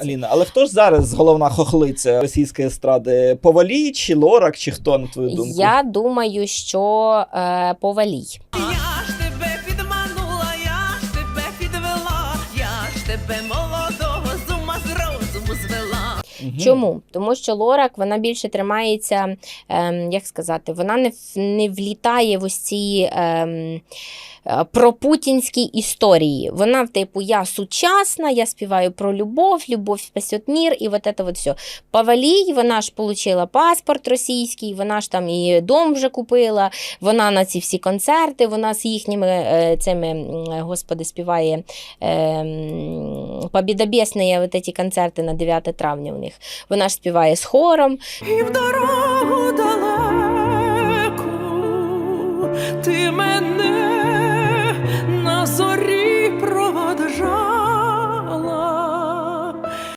Аліна, але хто ж зараз головна хохлиця російської естради? Повалій чи Лорак, чи хто на твою думку? Я думаю, що е, повалій. Я ж тебе підманула, я ж тебе підвела, я ж тебе молодого Мгм. Чому? Тому що Лорак вона більше тримається, ем, як сказати, вона не, не влітає в ось ці ем, е, пропутінські історії. Вона, типу, я сучасна, я співаю про любов, любов спасет мір, і от це от все. Павалій, вона ж отримала паспорт російський, вона ж там і дом вже купила, вона на ці всі концерти, вона з їхніми е, цими, господи, співає ем, побідобєсні вот эти концерти на 9 травня у них. Вона ж співає з хором. І в дорогу далеку ти мене